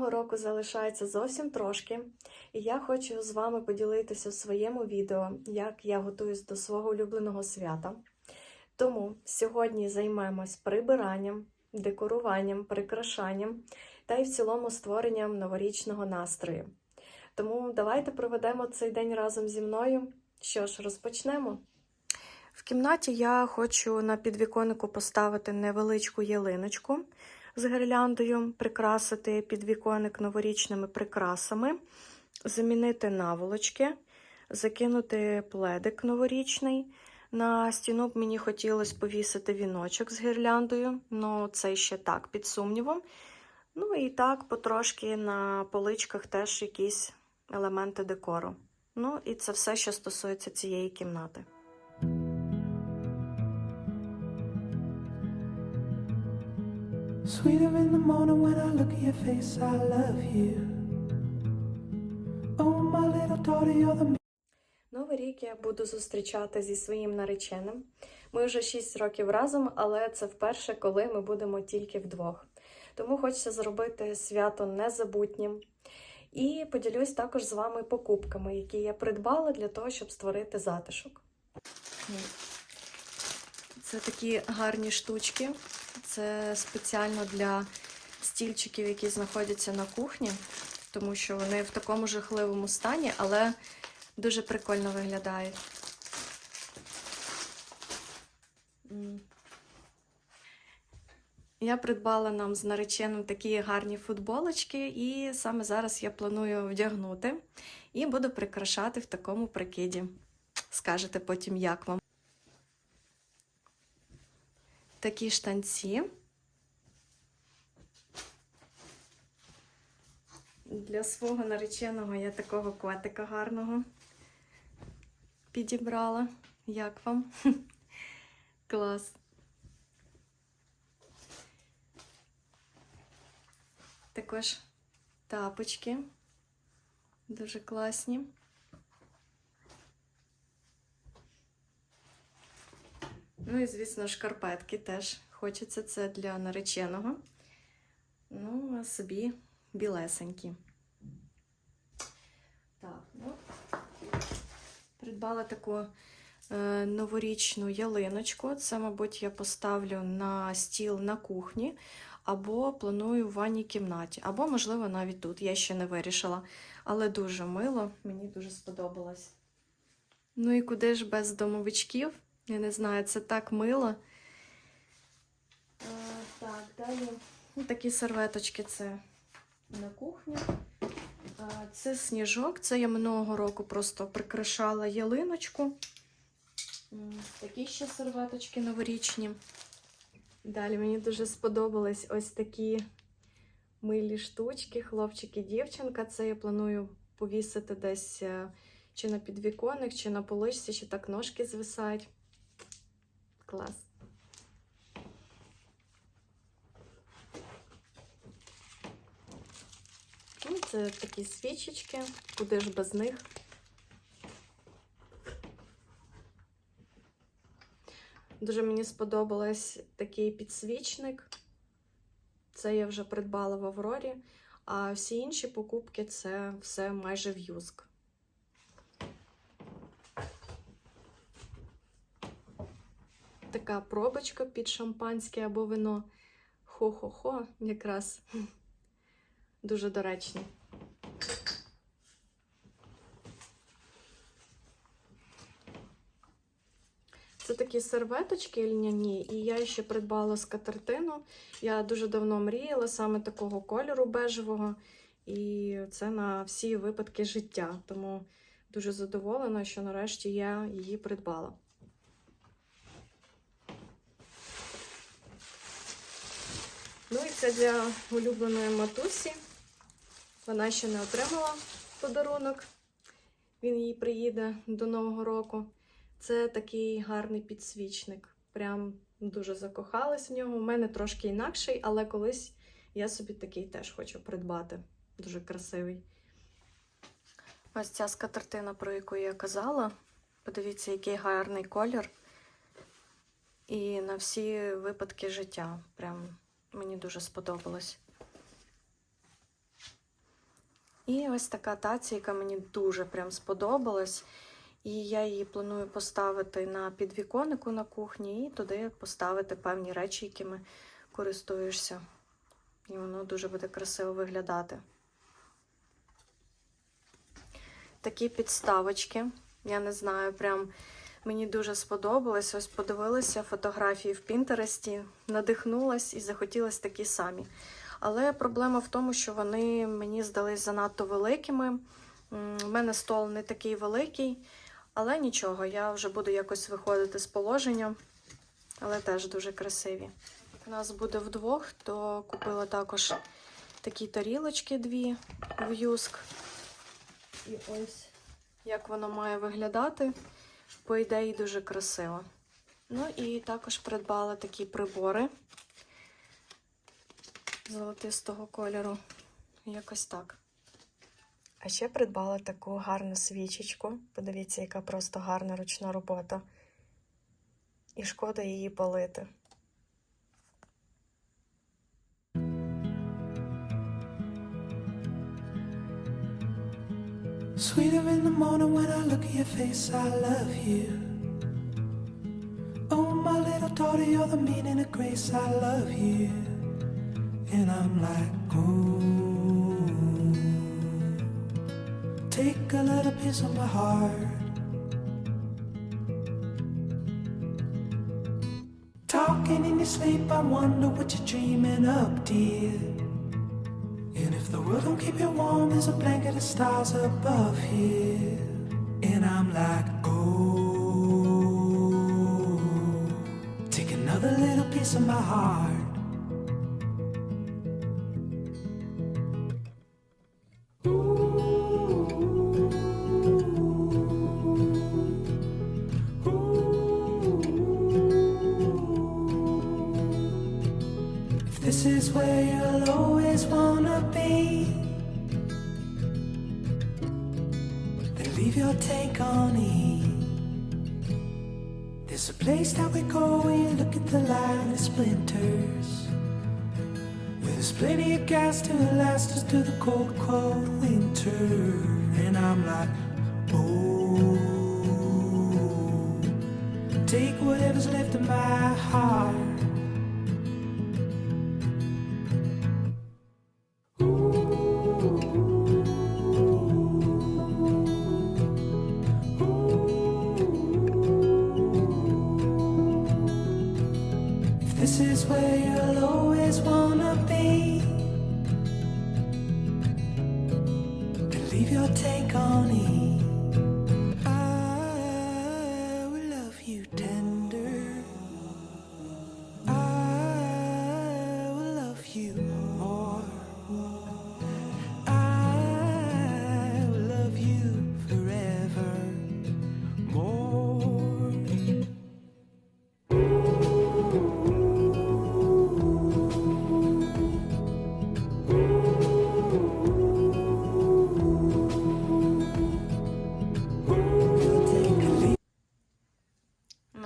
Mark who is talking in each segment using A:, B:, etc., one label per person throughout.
A: нового року залишається зовсім трошки, і я хочу з вами поділитися в своєму відео, як я готуюсь до свого улюбленого свята. Тому сьогодні займемось прибиранням, декоруванням, прикрашанням та й в цілому створенням новорічного настрою. Тому давайте проведемо цей день разом зі мною. Що ж, розпочнемо. В кімнаті я хочу на підвіконнику поставити невеличку ялиночку з гірляндою, прикрасити підвіконник новорічними прикрасами, замінити наволочки, закинути пледик новорічний. На стіну б мені хотілося повісити віночок з гірляндою, але це ще так, під сумнівом. Ну і так, потрошки на поличках теж якісь елементи декору. Ну, і це все, що стосується цієї кімнати.
B: Sweeter in the morning when I look at your face, I love you. Oh, my little daughter, you're the
A: Новий рік я буду зустрічати зі своїм нареченим. Ми вже 6 років разом, але це вперше, коли ми будемо тільки вдвох. Тому хочеться зробити свято незабутнім. І поділюсь також з вами покупками, які я придбала для того, щоб створити затишок. Це такі гарні штучки. Це спеціально для стільчиків, які знаходяться на кухні, тому що вони в такому жахливому стані, але дуже прикольно виглядають. Я придбала нам з нареченим такі гарні футболочки, і саме зараз я планую вдягнути і буду прикрашати в такому прикиді. Скажете потім, як вам. Такі штанці. Для свого нареченого я такого котика гарного підібрала. Як вам? Клас. Також тапочки. Дуже класні. Ну і, звісно, шкарпетки теж хочеться це для нареченого. Ну, а собі білесенькі. Так, ну, придбала таку е, новорічну ялиночку. Це, мабуть, я поставлю на стіл на кухні, або планую в ванній кімнаті, або, можливо, навіть тут. Я ще не вирішила. Але дуже мило, мені дуже сподобалось. Ну і куди ж без домовичків? Я не знаю, це так мило. Е, так, далі. Ну, такі серветочки це на кухні. Е, це сніжок. Це я минулого року просто прикрашала ялиночку. Такі ще серветочки новорічні. Далі мені дуже сподобались ось такі милі штучки, хлопчик і дівчинка. Це я планую повісити десь е, чи на підвіконник, чи на поличці, ще так ножки звисають. Клас. Ну, це такі свічечки, куди ж без них. Дуже мені сподобалось такий підсвічник. Це я вже придбала в Аврорі, а всі інші покупки це все майже в Така пробочка під шампанське або вино. Хо-хо-хо, якраз дуже доречні. Це такі серветочки льняні, і я ще придбала скатертину. Я дуже давно мріяла саме такого кольору бежевого, і це на всі випадки життя. Тому дуже задоволена, що нарешті я її придбала. Ну і це для улюбленої матусі. Вона ще не отримала подарунок. Він їй приїде до Нового року. Це такий гарний підсвічник. Прям дуже закохалась в нього. У мене трошки інакший, але колись я собі такий теж хочу придбати. Дуже красивий. Ось ця скатертина, про яку я казала. Подивіться, який гарний колір. і на всі випадки життя. Прям мені дуже сподобалось. І ось така таця, яка мені дуже прям сподобалась. І я її планую поставити на підвіконнику на кухні і туди поставити певні речі, якими користуєшся. І воно дуже буде красиво виглядати. Такі підставочки. Я не знаю, прям мені дуже сподобалось. Ось подивилася фотографії в Пінтересті, надихнулась і захотілось такі самі. Але проблема в тому, що вони мені здались занадто великими. У мене стол не такий великий, але нічого, я вже буду якось виходити з положення, але теж дуже красиві. У нас буде вдвох, то купила також такі тарілочки дві в юск. І ось як воно має виглядати. По ідеї, дуже красиво. Ну і також придбала такі прибори золотистого кольору. Якось так. А ще придбала таку гарну свічечку. Подивіться, яка просто гарна ручна робота. І шкода її палити.
B: Sweeter in the morning when I look at your face, I love you. Oh, my little daughter, you're the meaning of grace, I love you. And I'm like, oh, take a little piece of my heart. Talking in your sleep, I wonder what you're dreaming up, dear. The world don't keep you warm, there's a blanket of stars above here. And I'm like, oh, take another little piece of my heart. This is where you'll always wanna be, then leave your take on E. There's a place that we go where you look at the light it splinters. Where there's plenty of gas to last us through the cold, cold winter. And I'm like, oh, take whatever's left of my heart.
A: Connie.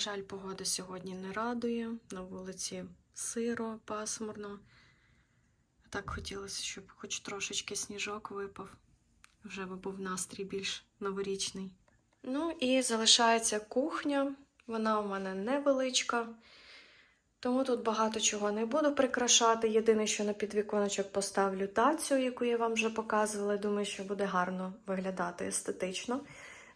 A: Жаль, погода сьогодні не радує. На вулиці сиро, пасмурно. Так хотілося, щоб хоч трошечки сніжок випав. Вже би був настрій більш новорічний. Ну і залишається кухня. Вона у мене невеличка. Тому тут багато чого не буду прикрашати. Єдине, що на підвіконечок поставлю тацю, яку я вам вже показувала. Думаю, що буде гарно виглядати естетично.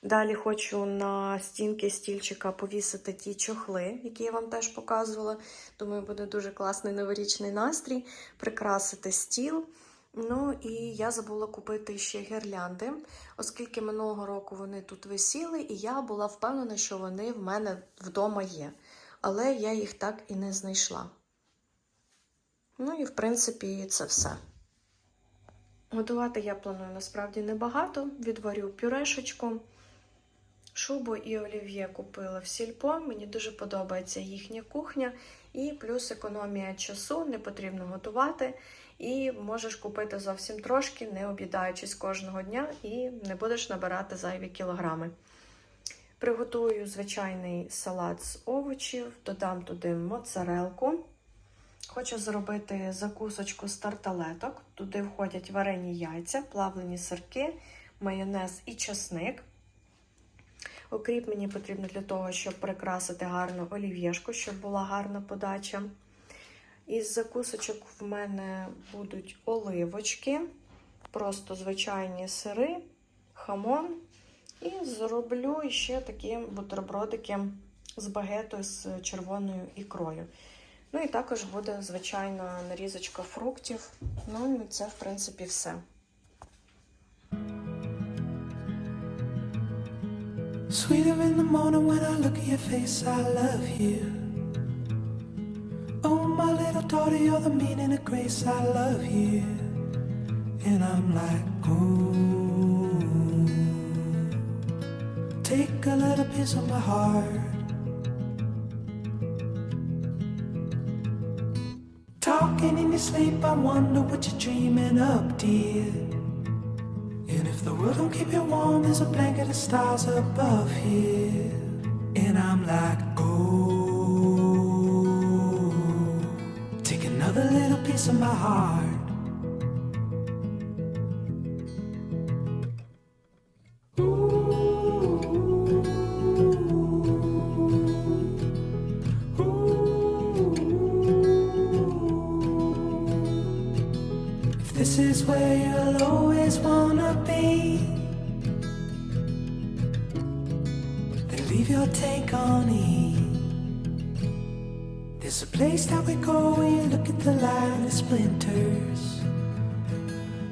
A: Далі хочу на стінки стільчика повісити ті чохли, які я вам теж показувала. Думаю, буде дуже класний новорічний настрій, прикрасити стіл. Ну і я забула купити ще гірлянди, оскільки минулого року вони тут висіли, і я була впевнена, що вони в мене вдома є. Але я їх так і не знайшла. Ну і в принципі це все. Готувати я планую насправді небагато. Відварю пюрешечку. Шубу і олів'є купила в сільпо. Мені дуже подобається їхня кухня. І плюс економія часу, не потрібно готувати. І можеш купити зовсім трошки, не об'їдаючись кожного дня, і не будеш набирати зайві кілограми. Приготую звичайний салат з овочів, додам туди моцарелку. Хочу зробити закусочку з тарталеток. Туди входять варені яйця, плавлені сирки, майонез і часник. Окріп мені потрібно для того, щоб прикрасити гарну олів'єшку, щоб була гарна подача. Із закусочок в мене будуть оливочки, просто звичайні сири, хамон. І зроблю ще такі бутербродики з багетою з червоною ікрою. Ну і також буде звичайна нарізочка фруктів. Ну і це, в принципі, все.
B: Sweeter in the morning when I look at your face, I love you. Oh, my little daughter, you're the meaning of grace, I love you. And I'm like, oh, take a little piece of my heart. Talking in your sleep, I wonder what you're dreaming up, dear. The world don't keep you warm, there's a blanket of stars above here. And I'm like, oh, take another little piece of my heart. leave your take on E. There's a place that we go when you look at the line of splinters.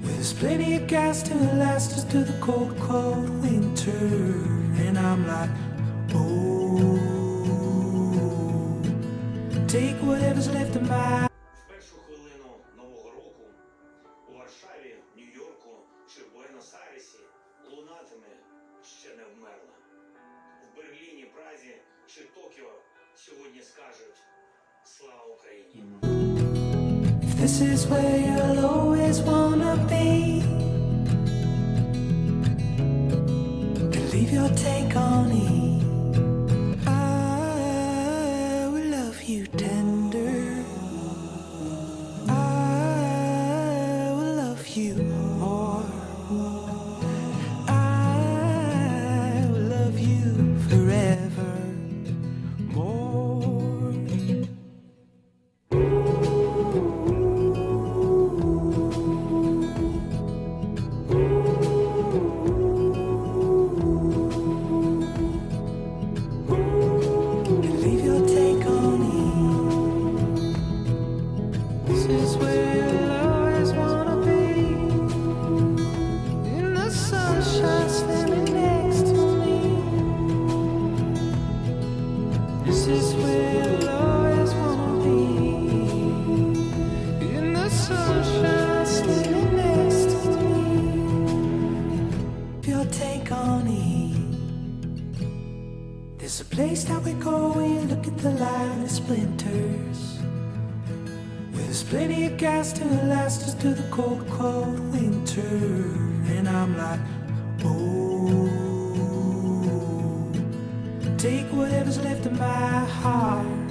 B: Where there's plenty of gas to last us through the cold, cold winter. And I'm like, oh, take whatever's left of my
C: В першу хвилину Нового року у Варшаві, Нью-Йорку чи Буенос-Айресі лунатиме ще не вмерла. Берліні, Празі чи Токіо сьогодні скажуть Слава Україні!
B: There's a place that we go when you look at the line of splinters. Where there's plenty of gas to last us through the cold, cold winter. And I'm like, oh, take whatever's left of my heart.